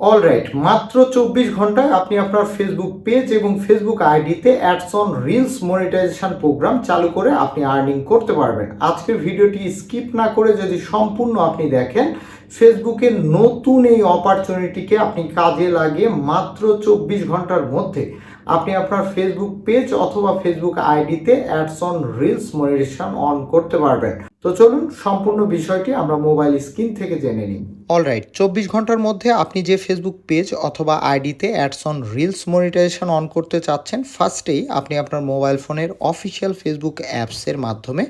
Alright মাত্র চব্বিশ ঘন্টায় আপনি আপনার ফেসবুক পেজ এবং ফেসবুক আইডিতে ads on reels monetization program চালু করে আপনি আর্নিং করতে পারবেন। আজকের ভিডিওটি স্কিপ না করে যদি সম্পূর্ণ আপনি দেখেন ফেসবুকের নতুন এই অপরচুনিটিকে আপনি কাজে লাগিয়ে মাত্র চব্বিশ ঘণ্টার মধ্যে আপনি আপনার ফেসবুক পেজ অথবা ফেসবুক আইডিতে ads on reels monetization on করতে পারবেন। তো চলুন সম্পূর্ণ বিষয়টি আমরা মোবাইল স্ক্রিন থেকে জেনে নিই। অলরাইট চব্বিশ ঘণ্টার মধ্যে আপনি যে ফেসবুক পেজ অথবা আইডিতে ads on reels monetization on করতে চাচ্ছেন ফার্স্টেই আপনি আপনার মোবাইল ফোনের অফিসিয়াল ফেসবুক অ্যাপসের মাধ্যমে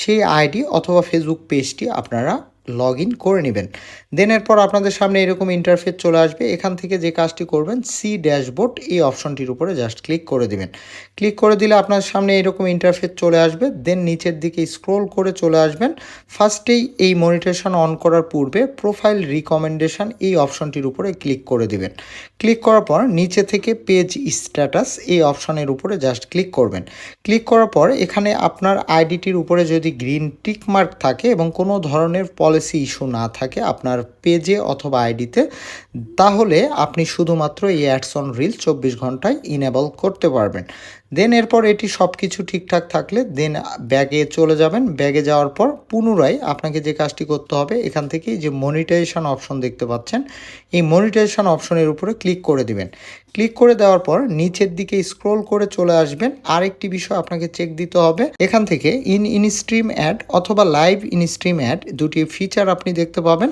সেই আইডি অথবা ফেসবুক পেজটি আপনারা লগ ইন করে নেবেন। দেন এরপর আপনাদের সামনে এরকম ইন্টারফেস চলে আসবে। এখান থেকে যে কাজটি করবেন সি ড্যাশবোর্ড এই অপশনটির উপরে জাস্ট ক্লিক করে দিবেন। ক্লিক করে দিলে আপনার সামনে এরকম ইন্টারফেস চলে আসবে। দেন নিচের দিকে স্ক্রোল করে চলে আসবেন। ফার্স্টেই এই মনিটেশন অন করার পূর্বে প্রোফাইল রিকমেন্ডেশন এই অপশনটির উপরে ক্লিক করে দিবেন। ক্লিক করার পর নিচে থেকে পেজ স্ট্যাটাস এই অপশনের উপরে জাস্ট ক্লিক করবেন। ক্লিক করার পর এখানে আপনার আইডিটির উপরে যদি গ্রিন টিক মার্ক থাকে এবং কোনো ধরনের পলিসি ইস্যু না থাকে আপনার পেজে অথবা আইডিতে তাহলে আপনি শুধুমাত্র এই অ্যাডস অন রিল চব্বিশ ঘন্টায় ইনেবল করতে পারবেন। দেন এরপর এটি সব কিছু ঠিকঠাক থাকলে দেন ব্যাগে চলে যাবেন। ব্যাগে যাওয়ার পর পুনরায় আপনাকে যে কাজটি করতে হবে, এখান থেকে যে মনিটাইজেশন অপশন দেখতে পাচ্ছেন, এই মনিটাইজেশন অপশনের উপরে ক্লিক করে দিবেন। ক্লিক করে দেওয়ার পর নিচের দিকে স্ক্রোল করে চলে আসবেন। আরেকটি বিষয় আপনাকে চেক দিতে হবে, এখান থেকে ইন ইন স্ট্রিম অ্যাড অথবা লাইভ ইন স্ট্রিম অ্যাড দুটি ফিচার আপনি দেখতে পাবেন।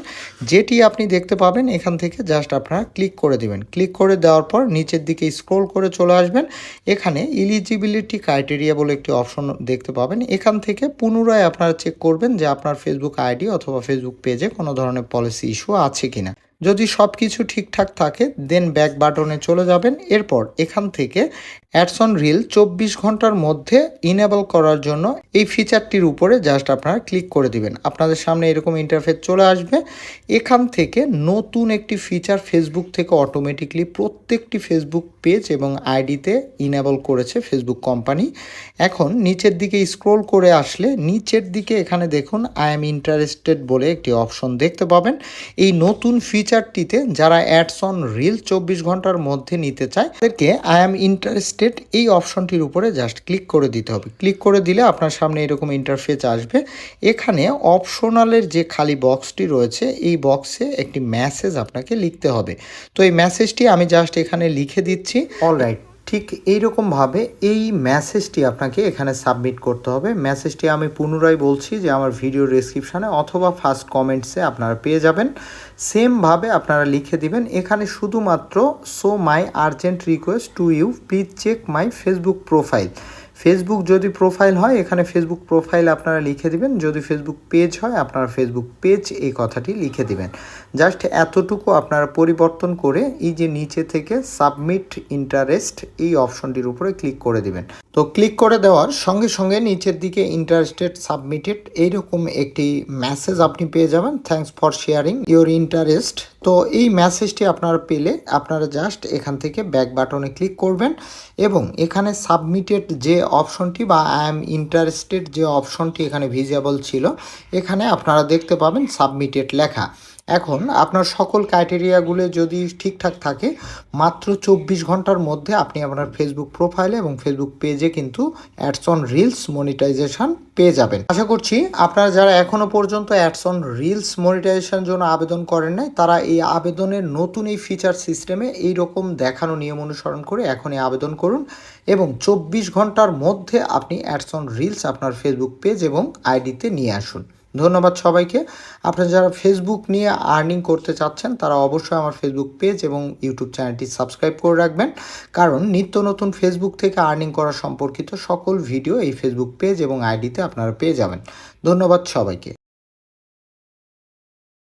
যেটি আপনি দেখতে পাবেন, এখান থেকে জাস্ট আপনারা ক্লিক করে দিবেন। ক্লিক করে দেওয়ার পর নিচের দিকে স্ক্রোল করে চলে আসবেন। এখানে ইলিজিবিলিটি ক্রাইটেরিয়া বলে একটি অপশন দেখতে পাবেন। এখান থেকে পুনরায় আপনারা চেক করবেন যে আপনার ফেসবুক আইডি অথবা ফেসবুক পেজে কোনো ধরনের পলিসি ইস্যু আছে কিনা। যদি সব কিছু ঠিকঠাক থাকে দেন ব্যাক বাটনে চলে যাবেন। এরপর এখান থেকে অ্যাডসন রিল চব্বিশ ঘণ্টার মধ্যে ইনেবল করার জন্য এই ফিচারটির উপরে জাস্ট আপনারা ক্লিক করে দিবেন। আপনাদের সামনে এরকম ইন্টারফেস চলে আসবে। এখান থেকে নতুন একটি ফিচার ফেসবুক থেকে অটোমেটিকলি প্রত্যেকটি ফেসবুক পেজ এবং আইডিতে ইনেবল করেছে ফেসবুক কোম্পানি এখন নিচের দিকে স্ক্রোল করে আসলে নিচের দিকে এখানে দেখুন আই এম ইন্টারেস্টেড বলে একটি অপশন দেখতে পাবেন। এই নতুন ফিচারটিতে যারা অ্যাডস অন রিল চব্বিশ ঘণ্টার মধ্যে নিতে চায়, তাদেরকে আই অ্যাম ইন্টারেস্টেড এই অপশনটির উপরে জাস্ট ক্লিক করে দিতে হবে। ক্লিক করে দিলে আপনার সামনে এরকম ইন্টারফেস আসবে। এখানে অপশনালের যে খালি বক্সটি রয়েছে, এই বক্সে একটি মেসেজ আপনাকে লিখতে হবে। তো এই মেসেজটি আমি জাস্ট এখানে লিখে দিচ্ছি। অলরাইট ঠিক এইরকমভাবে এই মেসেজটি আপনাকে এখানে সাবমিট করতে হবে। মেসেজটি আমি পুনরায় বলছি যে আমার ভিডিও ডেসক্রিপশানে অথবা ফার্স্ট কমেন্টসে আপনারা পেয়ে যাবেন। সেমভাবে আপনারা লিখে দিবেন। এখানে শুধুমাত্র so my urgent request to you please check my Facebook profile Facebook যদি প্রোফাইল হয়, এখানে ফেসবুক প্রোফাইল আপনারা লিখে দিবেন। যদি ফেসবুক পেজ হয়, আপনারা ফেসবুক পেজ এই কথাটি লিখে দিবেন। জাস্ট এতটুকু আপনারা পরিবর্তন করে এই যে নিচে থেকে সাবমিট ইন্টারেস্ট এই অপশনটির উপরে ক্লিক করে দিবেন। তো ক্লিক করে দেওয়ার সঙ্গে সঙ্গে নিচের দিকে ইন্টারেস্টেড সাবমিটেড এইরকম একটি মেসেজ আপনি পেয়ে যাবেন। Thanks for sharing your interest তো এই মেসেজটি আপনারা পেলে আপনারা জাস্ট এখান থেকে ব্যাক বাটনে ক্লিক করবেন এবং এখানে সাবমিটেড যে অপশনটি বা আই এম ইন্টারেস্টেড যে অপশনটি এখানে ভিজিবল ছিল, এখানে আপনারা দেখতে পাবেন সাবমিটেড লেখা। এখন আপনার সকল ক্রাইটেরিয়াগুলো যদি ঠিকঠাক থাকে, মাত্র চব্বিশ ঘণ্টার মধ্যে আপনি আপনার ফেসবুক প্রোফাইলে এবং ফেসবুক পেজে কিন্তু অ্যাডস অন রিলস মনিটাইজেশন পেয়ে যাবেন। আশা করছি আপনারা যারা এখনও পর্যন্ত অ্যাডস অন রিলস মনিটাইজেশন জন্য আবেদন করেন নাই, তারা এই আবেদনের নতুন এই ফিচার সিস্টেমে এই রকম দেখানো নিয়ম অনুসরণ করে এখনই আবেদন করুন এবং চব্বিশ ঘণ্টার মধ্যে আপনি অ্যাডস অন রিলস আপনার ফেসবুক পেজ এবং আইডিতে নিয়ে আসুন। ধন্যবাদ সবাইকে। আপনারা যারা ফেসবুক নিয়ে আর্নিং করতে চাচ্ছেন, তারা অবশ্যই আমার ফেসবুক পেজ এবং ইউটিউব চ্যানেলটি সাবস্ক্রাইব করে রাখবেন। কারণ নিত্য নতুন ফেসবুক থেকে আর্নিং করা সম্পর্কিত সকল ভিডিও এই ফেসবুক পেজ এবং আইডিতে আপনারা পেয়ে যাবেন। ধন্যবাদ সবাইকে।